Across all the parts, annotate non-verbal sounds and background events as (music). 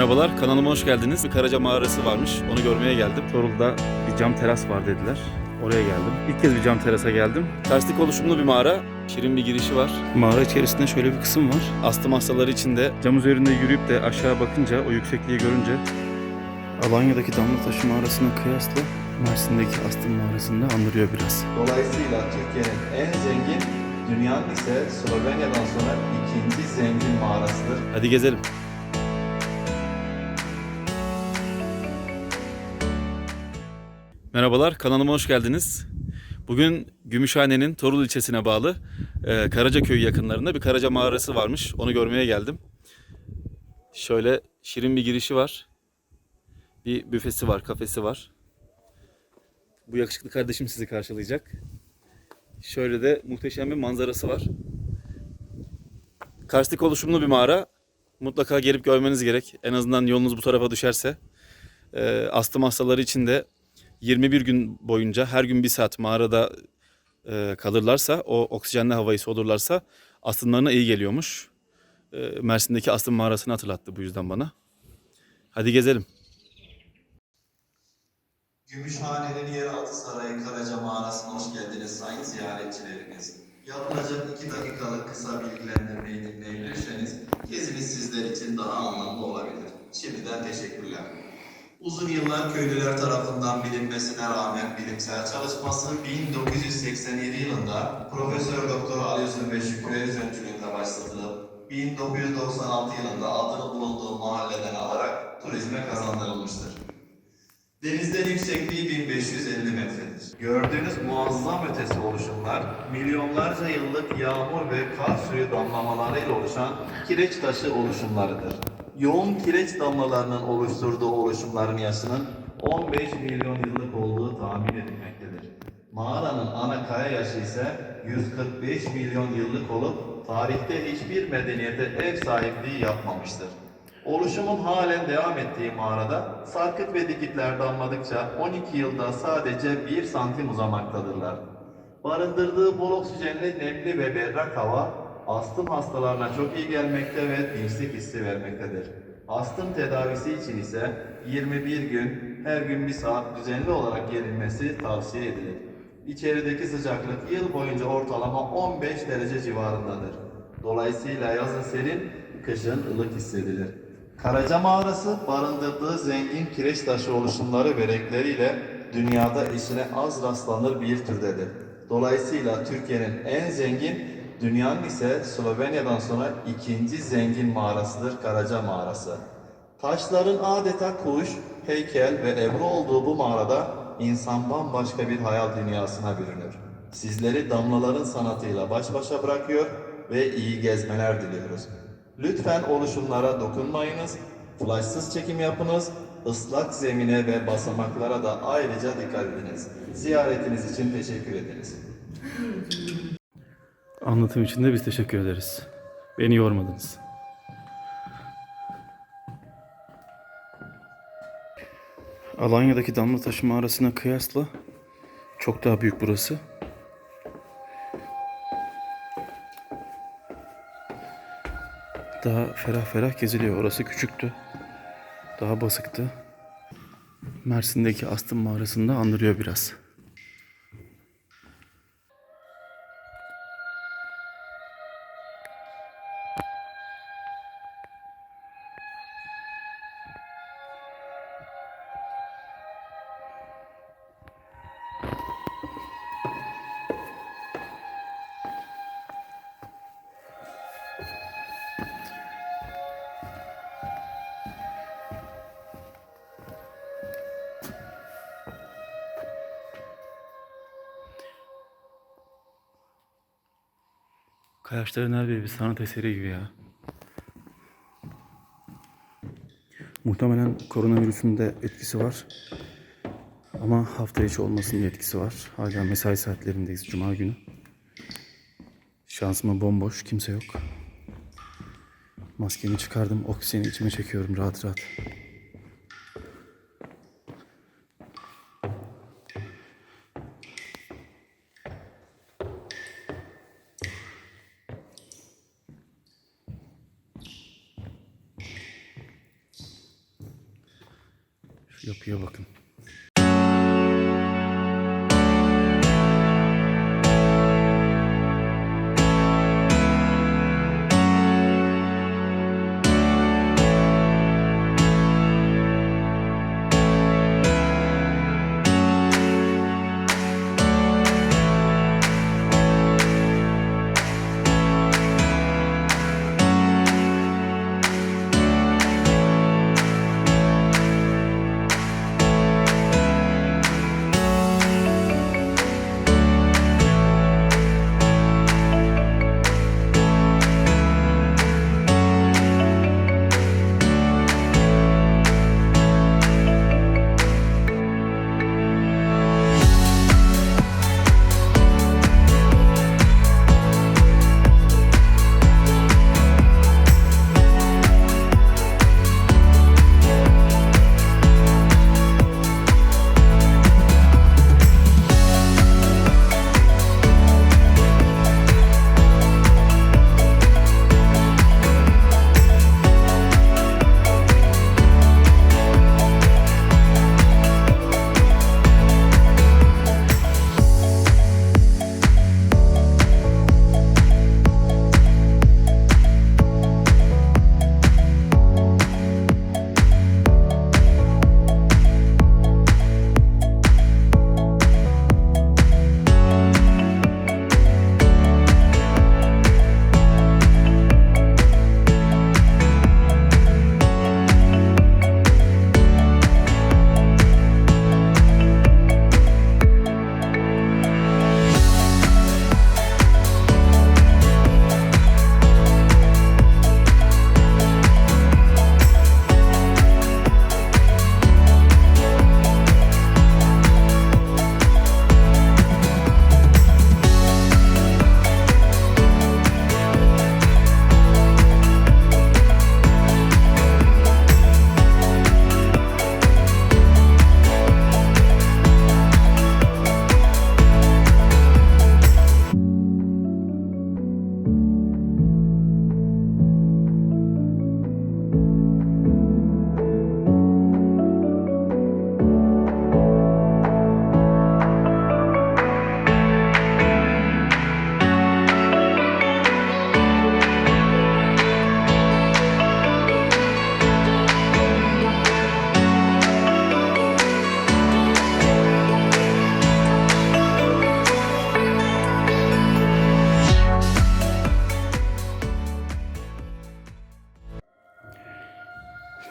Merhabalar, kanalıma hoş geldiniz. Bir Karaca mağarası varmış, onu görmeye geldim. Torul'da bir cam teras var dediler. Oraya geldim. İlk kez bir cam terasa geldim. Karstik oluşumlu bir mağara. Şirin bir girişi var. Mağara içerisinde şöyle bir kısım var. Astım hastaları için de cam üzerinde yürüyüp de aşağı bakınca, o yüksekliği görünce Alanya'daki Damlataşı mağarasına kıyasla Mersin'deki astım mağarasını da andırıyor biraz. Dolayısıyla Türkiye'nin en zengin, dünyanın ise Slovenya'dan sonra ikinci zengin mağarasıdır. Hadi gezelim. Merhabalar, kanalıma hoş geldiniz. Bugün Gümüşhane'nin Torul ilçesine bağlı e, Karacaköy yakınlarında bir Karaca mağarası varmış. Onu görmeye geldim. Şöyle şirin bir girişi var. Bir büfesi var, kafesi var. Bu yakışıklı kardeşim sizi karşılayacak. Şöyle de muhteşem bir manzarası var. Karstik oluşumlu bir mağara. Mutlaka gelip görmeniz gerek. En azından yolunuz bu tarafa düşerse. Ee, astım hastaları için de 21 gün boyunca her gün bir saat mağarada e, kalırlarsa, o oksijenli havayı solurlarsa astımlarına iyi geliyormuş. Ee, Mersin'deki astım mağarasını hatırlattı bu yüzden bana. Hadi gezelim. Gümüşhane'nin yeraltı sarayı Karaca Mağarası'na hoş geldiniz sayın ziyaretçilerimiz. Yapılacak iki dakikalık kısa bilgilendirmeyi dinleyebilirseniz geziniz sizler için daha anlamlı olabilir. Şimdiden teşekkürler. Uzun yıllar köylüler tarafından bilinmesine rağmen bilimsel çalışması 1987 yılında Profesör Doktor Ali Özün ve Şükrü öncülüğünde başlatılıp 1996 yılında adını bulunduğu mahalleden alarak turizme kazandırılmıştır. Denizden yüksekliği 1550 metredir. Gördüğünüz muazzam ötesi oluşumlar, milyonlarca yıllık yağmur ve kar suyu damlamalarıyla oluşan kireç taşı oluşumlarıdır. Yoğun kireç damlalarının oluşturduğu oluşumların yaşının 15 milyon yıllık olduğu tahmin edilmektedir. Mağaranın ana kaya yaşı ise 145 milyon yıllık olup tarihte hiçbir medeniyete ev sahipliği yapmamıştır. Oluşumun halen devam ettiği mağarada sarkıt ve dikitler damladıkça 12 yılda sadece 1 santim uzamaktadırlar. Barındırdığı bol oksijenli, nemli ve berrak hava astım hastalarına çok iyi gelmekte ve dinçlik hissi vermektedir. Astım tedavisi için ise 21 gün, her gün bir saat düzenli olarak gelinmesi tavsiye edilir. İçerideki sıcaklık yıl boyunca ortalama 15 derece civarındadır. Dolayısıyla yazın serin, kışın ılık hissedilir. Karaca Mağarası barındırdığı zengin kireç taşı oluşumları ve renkleriyle dünyada eşine az rastlanır bir türdedir. Dolayısıyla Türkiye'nin en zengin, dünyanın ise Slovenya'dan sonra ikinci zengin mağarasıdır Karaca Mağarası. Taşların adeta kuş, heykel ve ebru olduğu bu mağarada insan bambaşka bir hayal dünyasına bürünür. Sizleri damlaların sanatıyla baş başa bırakıyor ve iyi gezmeler diliyoruz. Lütfen oluşumlara dokunmayınız, flashsız çekim yapınız, ıslak zemine ve basamaklara da ayrıca dikkat ediniz. Ziyaretiniz için teşekkür ederiz. (laughs) Anlatım için de biz teşekkür ederiz. Beni yormadınız. Alanya'daki Damlataşı mağarasına kıyasla çok daha büyük burası. Daha ferah ferah geziliyor. Orası küçüktü. Daha basıktı. Mersin'deki Astım mağarasında andırıyor biraz. Kayaçların her bir sanat eseri gibi ya. Muhtemelen koronavirüsün de etkisi var. Ama hafta içi olmasının etkisi var. Hala mesai saatlerindeyiz Cuma günü. Şansıma bomboş, kimse yok. Maskemi çıkardım, oksijeni içime çekiyorum rahat rahat. Yapıya bakın.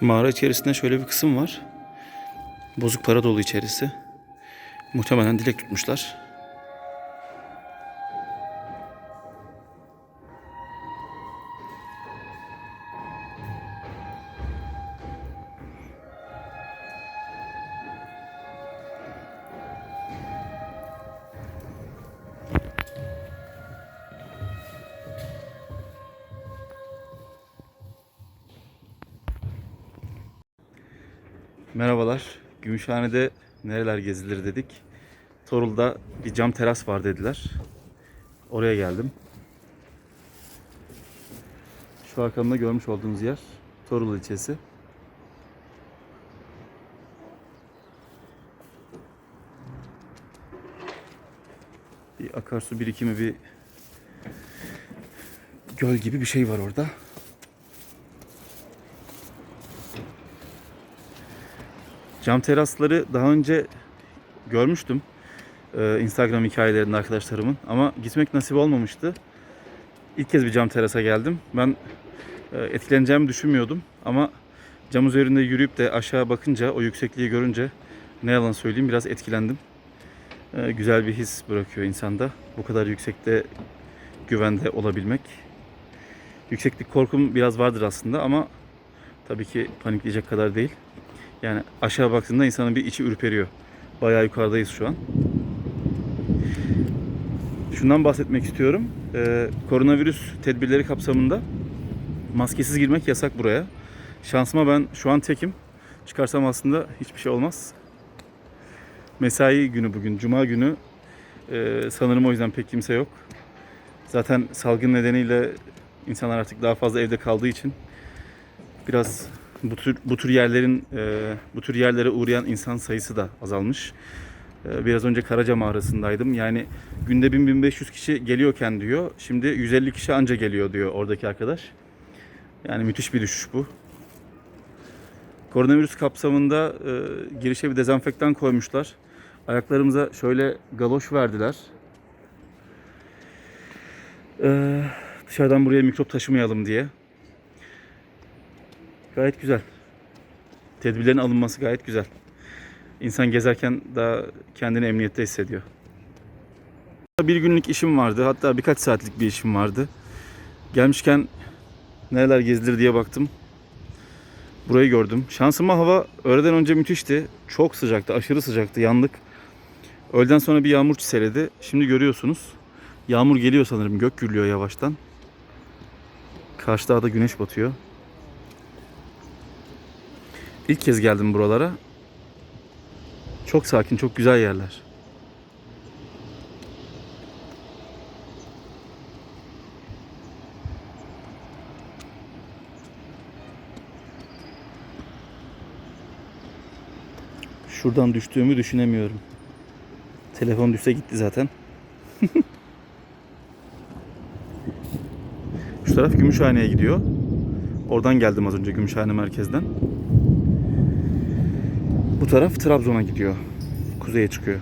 Mağara içerisinde şöyle bir kısım var. Bozuk para dolu içerisi. Muhtemelen dilek tutmuşlar. Merhabalar. Gümüşhane'de nereler gezilir dedik. Torul'da bir cam teras var dediler. Oraya geldim. Şu arkamda görmüş olduğunuz yer Torul ilçesi. Bir akarsu birikimi bir göl gibi bir şey var orada. Cam terasları daha önce görmüştüm. Ee, Instagram hikayelerinde arkadaşlarımın. Ama gitmek nasip olmamıştı. İlk kez bir cam terasa geldim. Ben e, etkileneceğimi düşünmüyordum. Ama cam üzerinde yürüyüp de aşağı bakınca, o yüksekliği görünce ne yalan söyleyeyim biraz etkilendim. Ee, güzel bir his bırakıyor insanda. Bu kadar yüksekte güvende olabilmek. Yükseklik korkum biraz vardır aslında ama tabii ki panikleyecek kadar değil. Yani aşağı baktığında insanın bir içi ürperiyor. Bayağı yukarıdayız şu an. Şundan bahsetmek istiyorum. Ee, koronavirüs tedbirleri kapsamında maskesiz girmek yasak buraya. Şansıma ben şu an tekim. Çıkarsam aslında hiçbir şey olmaz. Mesai günü bugün, cuma günü. Ee, sanırım o yüzden pek kimse yok. Zaten salgın nedeniyle insanlar artık daha fazla evde kaldığı için biraz Bu tür bu tür yerlerin e, bu tür yerlere uğrayan insan sayısı da azalmış. E, biraz önce Karaca mağarasındaydım. Yani günde 1000-1500 kişi geliyorken diyor. Şimdi 150 kişi anca geliyor diyor oradaki arkadaş. Yani müthiş bir düşüş bu. Koronavirüs kapsamında e, girişe bir dezenfektan koymuşlar. Ayaklarımıza şöyle galoş verdiler. E, dışarıdan buraya mikrop taşımayalım diye. Gayet güzel. Tedbirlerin alınması gayet güzel. İnsan gezerken daha kendini emniyette hissediyor. Bir günlük işim vardı. Hatta birkaç saatlik bir işim vardı. Gelmişken nereler gezilir diye baktım. Burayı gördüm. Şansıma hava öğleden önce müthişti. Çok sıcaktı, aşırı sıcaktı. Yandık. Öğleden sonra bir yağmur çiseledi. Şimdi görüyorsunuz. Yağmur geliyor sanırım. Gök gürlüyor yavaştan. Karşı dağda güneş batıyor. İlk kez geldim buralara. Çok sakin, çok güzel yerler. Şuradan düştüğümü düşünemiyorum. Telefon düşse gitti zaten. (laughs) Şu taraf Gümüşhane'ye gidiyor. Oradan geldim az önce Gümüşhane merkezden. Taraf Trabzon'a gidiyor. Kuzeye çıkıyor.